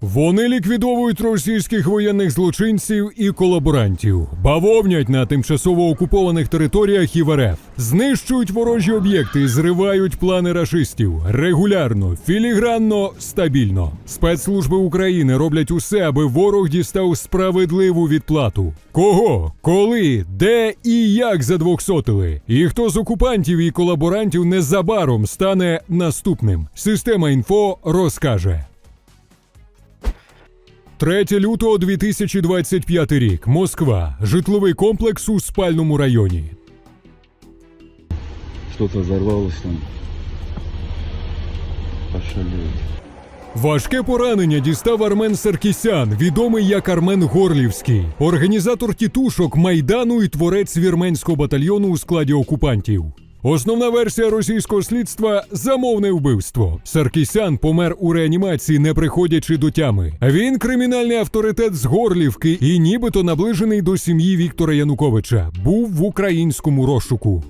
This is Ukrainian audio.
Вони ліквідовують російських воєнних злочинців і колаборантів, бавовнять на тимчасово окупованих територіях і в РФ, знищують ворожі об'єкти, зривають плани рашистів регулярно, філігранно, стабільно. Спецслужби України роблять усе, аби ворог дістав справедливу відплату. Кого, коли, де і як задвохсотили, і хто з окупантів і колаборантів незабаром стане наступним. Система інфо розкаже. 3 лютого 2025 рік. Москва. Житловий комплекс у спальному районі. Что-то там. Пошалеть. Важке поранення дістав Армен Саркісян, відомий як Армен Горлівський, організатор тітушок Майдану і творець вірменського батальйону у складі окупантів. Основна версія російського слідства замовне вбивство. Саркісян помер у реанімації, не приходячи до тями. Він кримінальний авторитет з Горлівки і нібито наближений до сім'ї Віктора Януковича. Був в українському розшуку.